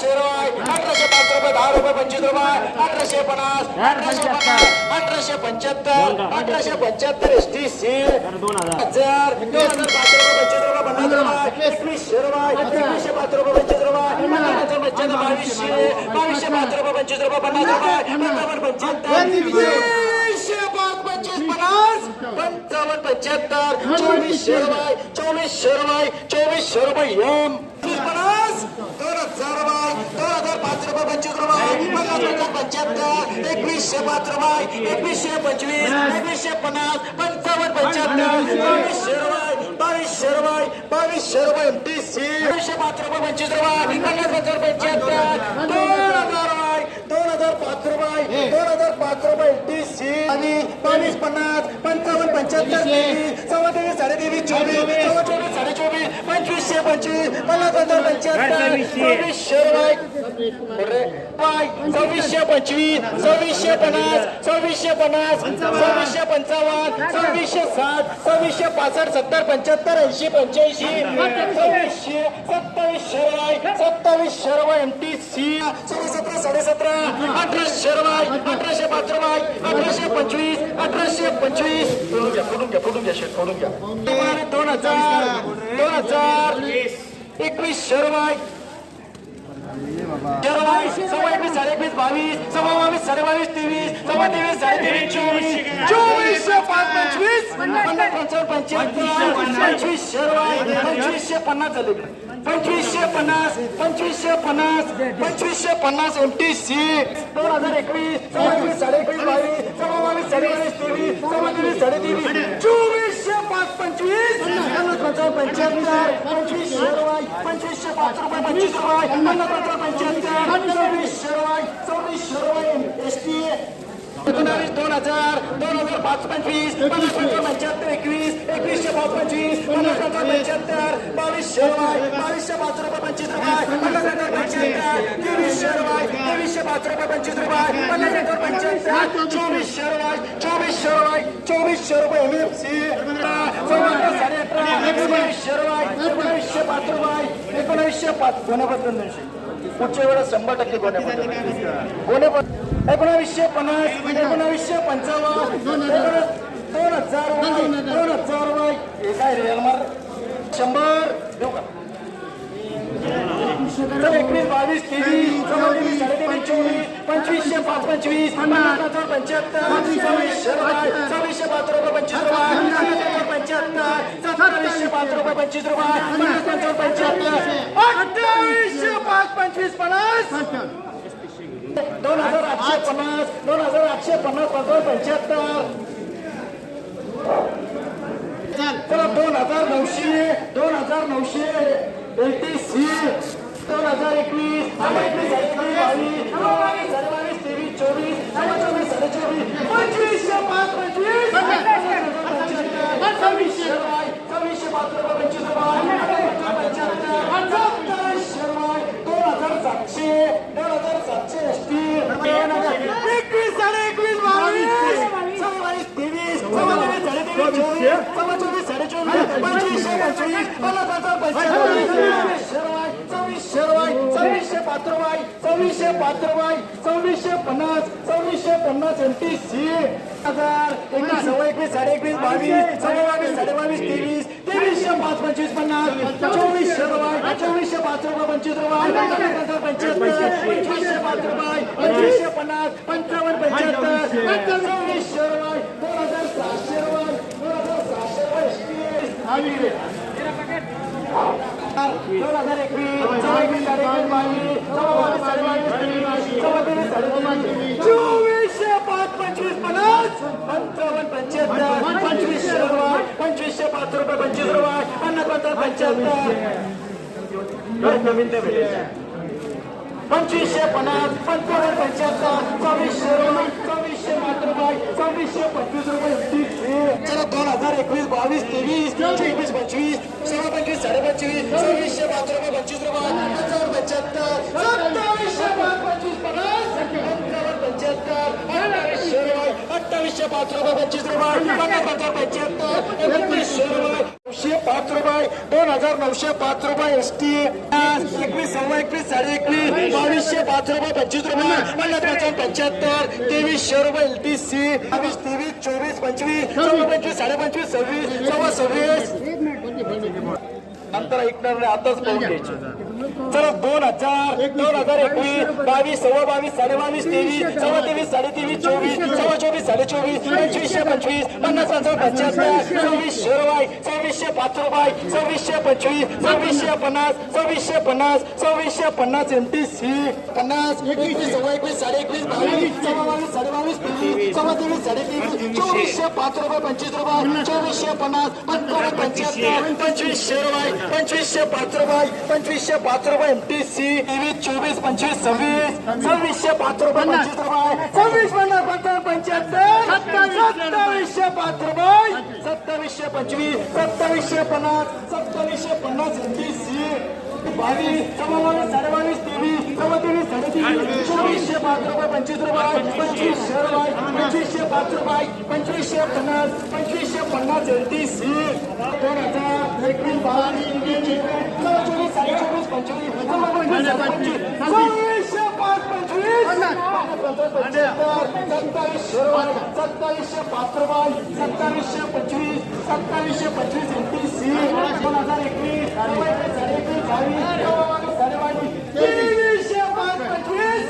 अठराशे अठराशे पाच रुपये दहा रुपये पंचवीस रुपये अठराशे पन्नास अठराशे पन्नास अठराशे पंच्याहत्तर अठराशे पंच्याहत्तर एस टी सी दोन हजार. दोन हजार पाच रुपये पंचवीस रुपये पन्नास रुपये. एकवीसशे रुपये एकवीसशे पाच रुपये पंचवीस रुपये पंच्याहत्तर बावीसशे बावीसशे पाच रुपये पंचवीस रुपये पन्नास रुपये पंचावन्न पंच्याहत्तर. पन्नास. पंचावन्न पंच्याहत्तर. रुपये चोवीसशे रुपये एम. तीस पन्नास. दोन हजार हजार पाच रुपये पंचवीस रुपये पन्नास पन्नास पंच्याहत्तर एकवीसशे पाच रुपये एकवीसशे पंचवीस एकवीसशे पन्नास पंचावन्न पंच्याहत्तर बावीसशे रुपये बावीसशे रुपये बावीसशे रुपये एम टी सी एकवीसशे पाच रुपये पंचवीस रुपये पन्नास पंचावन्न पंच्याहत्तर. दोन हजार रुपये दोन हजार पाच रुपये दोन हजार पाच रुपये एम टी सी आणि बावीस पन्नास पंचावन्न पंच्याहत्तर सव्वा तेवीस साडे तेवीस चोवीस पंचवीसशे पंचवीस पंच्याहत्तर बाय सव्वीसशे पंचवीस सव्वीसशे पन्नास सव्वीसशे पन्नास सव्वीसशे पंचावन्न सव्वीसशे साठ सव्वीसशे पासष्ट सत्तर पंच्याहत्तर ऐंशी पंच्याऐंशी. सव्वीसशे सत्तावीसशे रुपये सत्तावीसशे रुपये एम टी सी. सोळा सतरा साडे सतरा अठराशे रुपये अठराशे पाच अठराशे पंचवीस अठराशे पंचवीस. फोडून घ्या फोडून घ्या फोडून घ्या शेट फोडून घ्या दोन हजार दोन हजार एकवीसशे रुपये तेवीस सव्वा एकवीस साडे एकवीस बावीस सव्वा बावीस साडे बावीस तेवीस सव्वा तेवीस साडे तेवीस चोवीस चोवीसशे पाच पंचवीस पंचावन्न पंच्याहत्तर पंचवीसशे पन्नास झाले. पंचवीसशे पन्नास पंचवीसशे पन्नास पंचवीसशे पन्नास एम टी सी दोन हजार एकवीस सव्वा एकवीस साडे एकवीस बावीस सव्वा बावीस साडे बावीस तेवीस. सव्वा तेवीस साडे तेवीस चोवीसशे पाच पंचवीस. पंच्याहत्तर पंचवीसशे रुपये पंचवीसशे पाच रुपये पंचवीस रुपये पंच्याहत्तर चोवीसशे रुपये चोवीसशे रुपये एस टी एकोणावीस दोन हजार दोन हजार पाच पंचवीस पन्नास पंच्याहत्तर एकवीस एकवीसशे पाच पंचवीस पन्नास पंचावन्न पंच्याहत्तर बावीसशे रुपये बावीसशे पाच रुपये पंचवीस रुपये पन्नास पंचावन्न पंच्याहत्तर तेवीसशे रुपये तेवीसशे पाच रुपये पंचवीस रुपये पन्नास पंचावन्न पंच्याहत्तर चोवीसशे रुपये चोवीसशे रुपये चोवीसशे एम एफ सी एकोणीसशे रुपये एकोणीसशे पाच रुपये एकोणीसशे पाच. गोण्याबद्दल दोनशे पुढच्या वेळेस शंभर टक्के गोण्याबद्दल एकोणावीसशे पन्नास एकोणावीसशे पंचावन्न दोन हजार दोन हजार रुपये. काय रे मार शंभर? देऊ का? एकवीस बावीस तेवीस चौतीस साडेतेवीस पंचवीसशे पाच पंचवीस हजार पंच्याहत्तर सव्वीसशे रुपये सव्वीसशे पाच रुपये पंचवीस रुपये पंच्याहत्तर सत्तावीसशे पाच रुपये पंचवीस रुपये पन्नास पंच्याहत्तर अठ्ठावीसशे पाच पंचवीस पन्नास. दोन हजार आठशे पन्नास दोन हजार आठशे पन्नास पंचावन्न पंच्याहत्तर चला दोन हजार नऊशे दोन हजार नऊशे एकतीस दोन हजार एकवीस सव्वा एकवीस साडे एकवीस बावीस सव्वा बावीस साडे बावीस तेवीस चोवीस सव्वा चोवीस साडे चोवीस पंचवीसशे पाच पंचवीस पंच्याहत्तर सव्वीसशे रुपये सव्वीसशे पाच रुपये पंचवीस रुपये पंच्याहत्तर सत्तावीसशे रुपये दोन हजार सातशे दोन हजार सातशे एस टी एकवीस साडे एकवीस बावीस सव्वा बावीस तेवीस सव्वा तेवीस साडे तेवीस चोवीस सव्वा चोवीस साडे चोवीस पंचवीसशे पंचवीस पन्नास सव्वीसशे पात्रबाई सव्वीसशे पन्नास सव्वीसशे पन्नास एमटी सी हजार एकवीस नव्वद एकवीस साडे एकवीस बावीस सव्वा बावीस साडे बावीस तेवीस तेवीसशे पाच पंचवीस पन्नास चोवीसशे रुपये चोवीसशे पाच रुपये पंचवीस रुपये पंच्याहत्तर पंचवीसशे पाच रुपये पंचवीसशे पन्नास पंचावन्न पंच्याहत्तर सव्वीसशे रुपये दोन हजार सहाशे रुपये दोन हजार सहाशे रुपये दोन हजार एकवीस चोवीसशे पाच पंचवीस पन्नास पंचावन्न पंच्याहत्तर पंचवीसशे रुपये पंचवीसशे पाच रुपये पंचवीस रुपये अन्न पंचावन्न पंचवीसशे पन्नास पंचावन्न पंच्याहत्तर सव्वीसशे रुपये सव्वीसशे पाच रुपये सव्वीसशे पंचवीस रुपये तीस. चला दोन हजार एकवीस बावीस तेवीस चोवीस पंचवीस सव्वा पंचवीस साडे पंचवीस सव्वीसशे पाच रुपये पंचवीस रुपये पंचावन्न पंच्याहत्तर सत्तावीसशे पाच पंचवीस पन्नास पंचावन्न पंच्याहत्तर अठ्ठावीसशे रुपये अठ्ठावीसशे पाच रुपये पंचवीस रुपये पन्नास पंचावन्न पंच्याहत्तर एकोणतीसशे रुपये. नऊशे पाच रुपये दोन हजार नऊशे पाच रुपये एस टी एकवीस सव्वा एकवीस साडे एकवीस बावीसशे पाच रुपये पंचवीस रुपये पन्नास पंचावन्न पंच्याहत्तर तेवीसशे रुपये एल टी सी बावीस तेवीस चोवीस पंचवीस सव्वा पंचवीस साडे पंचवीस सव्वीस सव्वा सव्वीस. नंतर ऐकणार नाही आताच पाहून घ्यायचे. चला दोन हजार दोन हजार एकवीस बावीस सव्वा बावीस साडे बावीस तेवीस सव्वा तेवीस साडे तेवीस चोवीस सव्वा चोवीस साडे चोवीस पंचवीसशे पंचवीस पन्नास पंचावन्न पंच्याहत्तर सव्वीस रुपये सव्वीसशे पाच रुपये सव्वीसशे पंचवीस सव्वीसशे पन्नास सव्वीसशे पन्नास सव्वीसशे पन्नास एमटीस सी पन्नास एकवीस सव्वा एकवीस साडे एकवीस बावीस सव्वा बावीस साडे बावीस तेवीस सव्वा तेवीस साडे तेवीस चोवीसशे पाच रुपये पंचवीस रुपये चोवीसशे पन्नास पंचावन्न पंच्याहत्तर पंचवीसशे रुपये पंचवीसशे पाच रुपये पंचवीसशे पाच रुपये एम टी सी तेवीस चोवीस पंचवीस सव्वीस. सव्वीसशे पाच रुपये पंचवीस रुपये. सव्वीस पन्नास पंचावन्न पंच्याहत्तर. सत्तावीसशे पाच रुपये. सत्तावीसशे पंचवीस सत्तावीसशे पन्नास सत्तावीसशे पन्नास एम टी सी बावीस सव्वा बावीस साडे बावीस तेवीस सव्वा तेवीस साडे तेवीस चोवीसशे पाच रुपये. पंचवीस रुपये पंचवीसशे रुपये पाच रुपये पंचवीसशे पन्नास पंचवीसशे पन्नास एल टी सी दोन हजार एकवीस सव्वा चोवीस साडे चोवीस पंचवीस पाच पंचवीस सत्तावीसशे सत्तावीसशे पाच रुपये सत्तावीसशे पंचवीस सत्तावीसशे पंचवीस एल टी सी दोन हजार एकवीस साडे एकवीस साडे बावीस साडे बावीस तेवीसशे पाच पंचवीस पन्नास पाच पंच्याहत्तर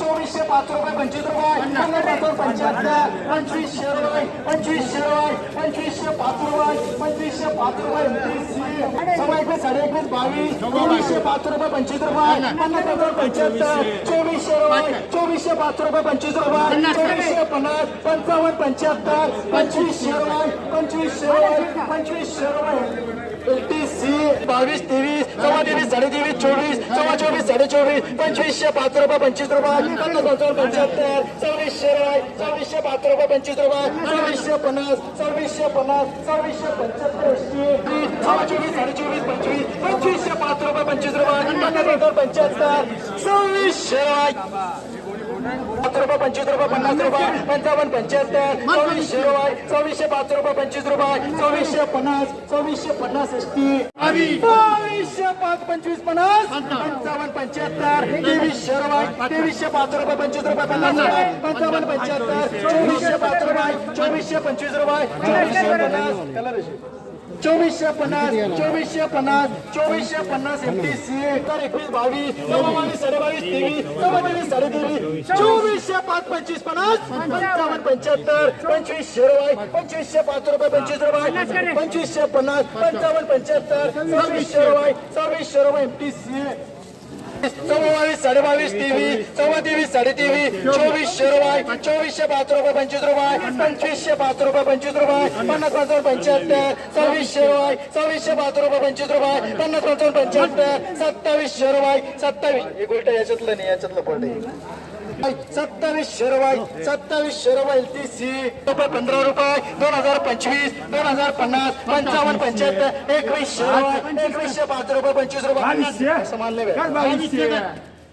चोवीसशे पाच रुपये पंचवीस रुपये. पंच्याहत्तर पंचवीसशे रुपये पंचवीसशे रुपये पंचवीसशे पाच रुपये पंचवीसशे पाच रुपये. सव्वा एकवीस साडे एकवीस बावीस चोवीसशे पाच रुपये पंचवीस रुपये पन्नास पंच्याहत्तर चोवीसशे चोवीसशे पाच रुपये पंचवीस रुपये चोवीसशे पन्नास पंचावन्न पंच्याहत्तर पंचवीसशे रुपये पंचवीसशे रुपये पंचवीसशे रुपये सी बावीस तेवीस सव्वा तेवीस साडे तेवीस चोवीस सव्वा चोवीस साडे चोवीस पंचवीसशे पाच रुपये पंचवीस रुपये पन्नास पंचावन्न पंच्याहत्तर सव्वीसशे रुपये सव्वीसशे पाच रुपये पंचवीस रुपये सव्वीसशे पन्नास सव्वीसशे पन्नास सव्वीसशे पंच्याहत्तर चोवीस साडे चोवीस पंचवीस पंचवीसशे पाच रुपये पंचवीस रुपये पंच्याहत्तर सव्वीसशे रुपये पाच रुपये पंचवीस रुपये पन्नास रुपये पंचावन्न पंच्याहत्तर चोवीसशे रुपये चोवीसशे पाच रुपये पंचवीस रुपये चोवीसशे पन्नास चोवीसशे पन्नास एस टी. बावीसशे पाच पंचवीस पन्नास. पंचावन्न. पंच्याहत्तर. तेवीसशे रुपये तेवीसशे पाच रुपये पंचवीस रुपये पन्नास रुपये पंचावन्न पंच्याहत्तर. चोवीसशे पाच रुपये चोवीसशे पंचवीस रुपये चोवीसशे पन्नास. कलर चोवीसशे पन्नास चोवीसशे पन्नास चोवीसशे पन्नास एम टी तर एकवीस बावीस सव्वा बावीस तेवीस सव्वा तेवीस चोवीसशे पाच पंचवीस पन्नास पंचावन्न पंच्याहत्तर पंचवीस शेरवाय पंचवीसशे पाच रुपये पंचवीस रुपये पंचवीसशे पन्नास पंचावन्न पंच्याहत्तर सव्वीस शेरवाय सव्वीस शेरवाय एम सी बावीस साडे बावीस तेवीस चव्वा तेवीस साडे तेवीस चोवीसशे रुपये चोवीसशे पाच रुपये पंचवीस रुपये पंचवीसशे पाच रुपये पंचवीस रुपये पन्नास पंचावन्न पंच्याहत्तर सव्वीसशे रुपये सव्वीसशे पाच रुपये पंचवीस रुपये पन्नास पंचावन्न पंच्याहत्तर सत्तावीसशे रुपये सत्तावीस. एक उलट याच्यातलं नाही याच्यातलं पडलं सत्तावीसशे रुपये सत्तावीसशे रुपये एल टी सी रुपये पंधरा रुपये दोन हजार पंचवीस दोन हजार पन्नास पंचावन्न पंच्याहत्तर एकवीसशे रुपये एकवीसशे पाच रुपये पंचवीस रुपये असं मानले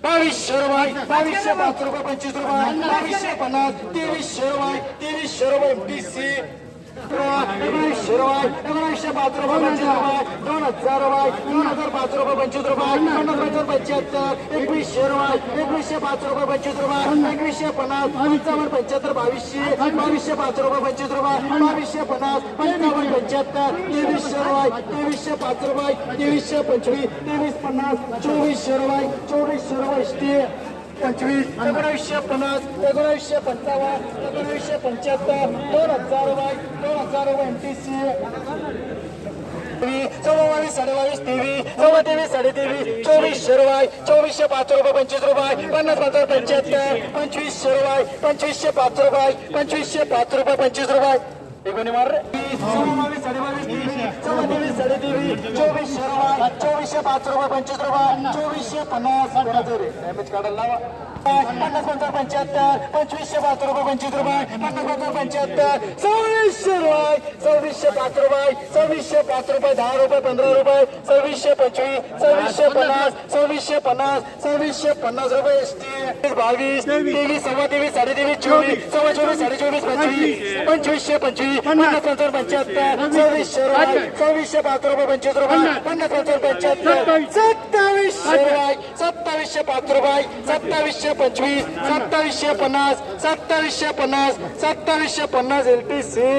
बावीसशे रुपये बावीसशे पाच रुपये पंचवीस रुपये बावीसशे पन्नास तेवीसशे रुपये तेवीसशे रुपये टी सी एकोणीसशे रुपये एकोणीसशे पाच रुपये पंचवीस रुपये दोन हजार रुपये दोन हजार पाच रुपये पंचवीस रुपये पन्नास हजार पंच्याहत्तर एकवीसशे रुपये एकवीसशे पाच रुपये पंचवीस रुपये एकवीसशे पन्नास पंचावन्न पंच्याहत्तर बावीसशे बावीसशे पाच रुपये पंचवीस रुपये बावीसशे पन्नास पंचावन्न पंच्याहत्तर तेवीसशे रुपये तेवीसशे पाच रुपये तेवीसशे पंचवीस तेवीस पन्नास चोवीसशे रुपये चोवीसशे रुपये स्टे पंचवीस एकोणीसशे पन्नास एकोणीसशे पंचावन्न एकोणीसशे पंच्याहत्तर दोन हजार रुपये दोन हजार एम टी सी सव्वा बावीस तेवीस सव्वा साडेतेवीस चोवीसशे रुपये चोवीसशे पाच रुपये पंचवीस रुपये पन्नास पंचावन्न पंच्याहत्तर पंचवीसशे रुपये पंचवीसशे पाच रुपये पंचवीसशे पाच रुपये पंचवीस रुपये. एकोणीस मार बावीस साडे चोवीसशे रुपये चोवीसशे पाच रुपये पंचवीस रुपये चोवीसशे पन्नास डॅमेज काढायला लावा पन्नास पंचावन्न पंच्याहत्तर पंचवीसशे पाच रुपये पंचवीस रुपये पन्नास पंचावन्न पंच्याहत्तर सव्वीसशे रुपये सव्वीसशे पाच रुपये सव्वीसशे पाच रुपये दहा रुपये पंधरा रुपये सव्वीसशे पंचवीस सव्वीसशे पन्नास सव्वीसशे पन्नास सव्वीसशे पन्नास रुपये एस टी बावीस तेवीस सव्वा तेवीस साडेतेवीस चोवीस सव्वा चोवीस साडे चोवीस पंचवीस पंचवीसशे पंचवीस पन्नास पंचावन्न पंच्याहत्तर सव्वीसशे रुपये सव्वीसशे पाच रुपये पंचवीस रुपये. पन्नास पंचावन्न पंच्याहत्तर. सत्तावीसशे सत्तावीसशे पाच रुपये सत्तावीसशे पंचवीस. सत्तावीसशे पन्नास. सत्तावीसशे पन्नास. सत्तावीसशे पन्नास एल टी सी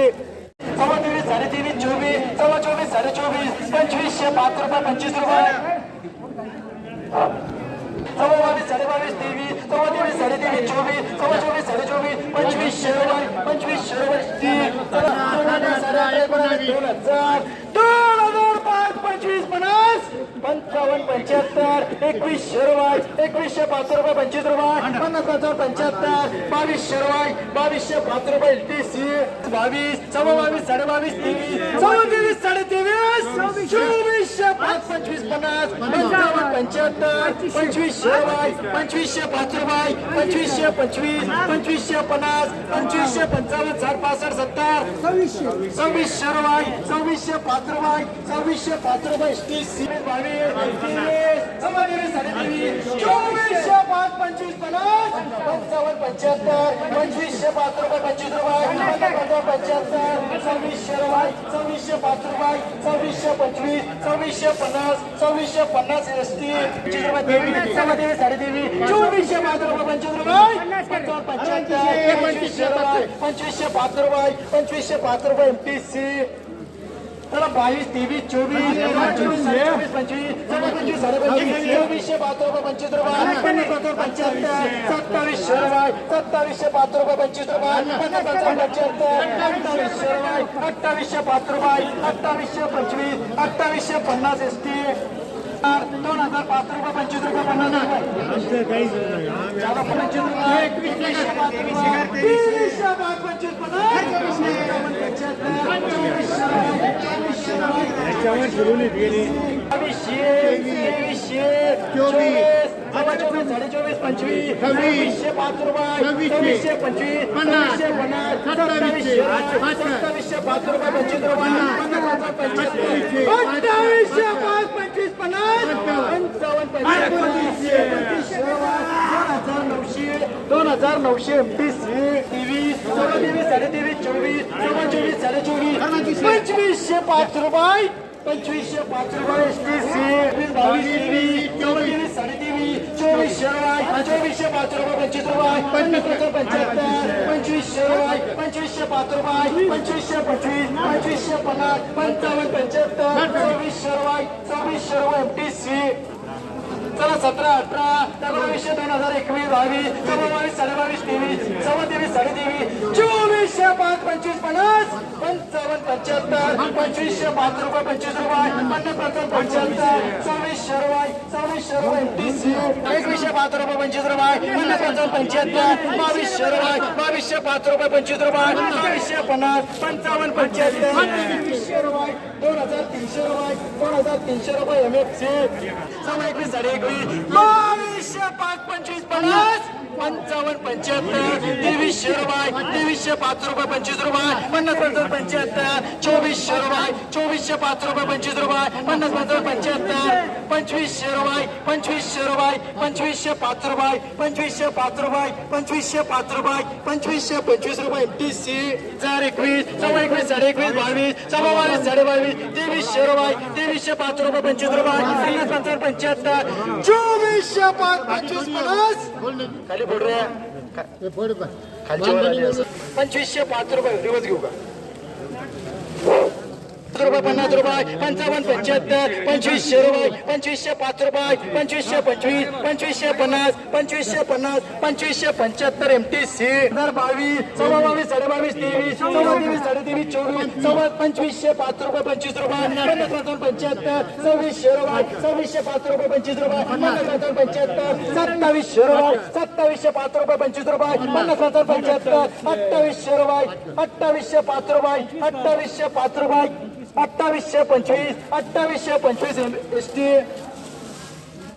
सव्वा तेवीस साडे तेवीस चोवीस. सव्वा चोवीस साडे चोवीस. पंचवीसशे पाच रुपये पंचवीस रुपये. सव्वा बावीस साडे बावीस तेवीस. सव्वा तेवीस साडे तेवीस चोवीस. सव्वा चोवीस साडे चोवीस पंचवीसशे रुपये तीन चला, हजार साडे दोन हजार दोन हजार पाच पंचवीस पन्नास पंचावन्न पंच्याहत्तर एकवीस रुपये एकवीसशे पाच रुपये पंचवीस रुपये पन्नास पंचावन्न पंच्याहत्तर बावीस रुपये बावीसशे पाच रुपये एल सी बावीस सव्वा बावीस साडे बावीस तेवीस सव्वा साडे तेवीस पंचवीसशे पाच पंचवीस पन्नास पंचावन्न पंच्याहत्तर पंचवीसशे बाय पंचवीसशे पाच रुपये पंचवीसशे पंचवीस पंचवीसशे पन्नास पंचवीसशे पंचावन्न साठ पासष्ट सत्तर सव्वीसशे रुपये सव्वीसशे पाच रुपये सव्वीसशे पाच रुपये तीस बावीस तेवीस चोवीसशे पाच पंचवीस पन्नास. पंचावन्न पंच्याहत्तर. पंचवीसशे पाच रुपये पंचवीस रुपये. पंच्याहत्तर. सव्वीसशे रुपये सव्वीसशे पाच रुपये सव्वीसशे पंचवीस सव्वीसशे पन्नास सव्वीसशे पन्नास एस टी पंचवीस रुपये तेवीस चोवीसशे पाच रुपये पंचवीस रुपये. पंच्याहत्तर. पंचवीसशे रुपये पंचवीसशे पाच रुपये पंचवीसशे पाच रुपये एम चला बावीस तेवीस चोवीस पंचवीस पंचवीस चोवीसशे पाच रुपये पंचवीस रुपये पंच्याहत्तर सत्तावीसशे रुपये सत्तावीसशे पाच रुपये पंचवीस रुपये पंच्याहत्तर अठ्ठावीसशे रुपये अठ्ठावीसशे पाच रुपये अठ्ठावीसशे पंचवीस अठ्ठावीसशे पन्नास एस टी दोन हजार पाच रुपये पंचवीस. रुपये चार पंचवीस सव्वीसशे पाच रुपये सव्वीसशे पंचवीस. सव्वीसशे पन्नास सत्तावीसशे सत्तावीसशे पाच रुपये पंचवीस. पाच दोन हजार नऊशे दोन हजार तेवीस सव्वा तेवीस साडे तेवीस चोवीस सव्वा चोवीस साडे चोवीस पंचवीसशे पाच रुपये पंचवीसशे पाच रुपये एस टी सी बावीस तेवीस चोवीस साडे तेवीस चोवीसशे रुपये चोवीसशे पाच रुपये पंचवीस रुपये पन्नास पंच्याहत्तर पंचवीसशे रुपये पंचवीसशे पाच रुपये पंचवीसशे पंचवीस पंचवीसशे पन्नास पंचावन्न पंच्याहत्तर चोवीसशे रुपये चोवीसशे रुपये एमटीसी. चला सतरा अठरा एकोणवीसशे दोन हजार एकवीस बावीस चौदा बावीस साडे बावीस तेवीस सव्वा तेवीस साडे तेवीस पंचवीसशे पाच पंचवीस पन्नास पंचावन्न पंच्याहत्तर पंचवीसशे पाच रुपये पंचवीस रुपये पन्नास पंचावन्न पंच्याहत्तर सव्वीसशे रुपये सव्वीसशे रुपये एमटीसी एकवीसशे पाच रुपये पंचवीस रुपये पन्नास पंचावन्न पंच्याहत्तर बावीसशे रुपये बावीसशे पाच रुपये पंचवीस रुपये बावीसशे पन्नास पंचावन्न पंच्याहत्तर एकवीसशे रुपये दोन हजार तीनशे रुपये दोन हजार तीनशे रुपये एम एफ सी सव्वा एकवीस साडे एकवीस. बावीसशे पाच पंचवीस पन्नास पंचावन्न पंच्याहत्तर तेवीसशे रुपये तेवीसशे पाच रुपये पंचवीस रुपये पन्नास पंचावन्न पंच्याहत्तर चोवीसशे रुपये चोवीसशे पाच रुपये पंचवीस रुपये पन्नास पंचावन्न पंच्याहत्तर पंचवीसशे रुपये पंचवीसशे रुपये पंचवीसशे पाच रुपये पंचवीसशे पाच रुपये पंचवीसशे पाच रुपये पंचवीसशे पंचवीस रुपये टी सी चार एकवीस सव्वा एकवीस साडे एकवीस बावीस सव्वा बावीस साडे बावीस तेवीसशे रुपये तेवीसशे पाच रुपये पंचवीस रुपये पन्नास पंचावन्न पंच्याहत्तर चोवीसशे पाच पंचवीस पन्नास. खाली पंचवीसशे पाच रुपये दिवस घेऊ का? पाच रुपये पन्नास रुपये पंचावन्न पंच्याहत्तर पंचवीसशे रुपये पंचवीसशे पाच रुपये पंचवीसशे पंचवीस पंचवीसशे पन्नास पंचवीसशे पन्नास पंचवीसशे पंच्याहत्तर एम टी सी हजार बावीस सव्वा बावीस साडे बावीस तेवीस चौदा तेवीस साडे तेवीस चोवीस सव्वा पंचवीसशे पाच रुपये पंचवीस रुपये पन्नास पंचावन्न पंच्याहत्तर सव्वीसशे रुपये सव्वीसशे पाच रुपये पंचवीस रुपये पन्नास पंचावन्न पंच्याहत्तर सत्तावीसशे रुपये सत्तावीसशे पाच रुपये पंचवीस रुपये पन्नास हजार पंच्याहत्तर अठ्ठावीसशे रुपये अठ्ठावीसशे पाच रुपये अठ्ठावीसशे पाच रुपये. अठ्ठावीसशे पंचवीस अठ्ठावीसशे पंचवीस एस टी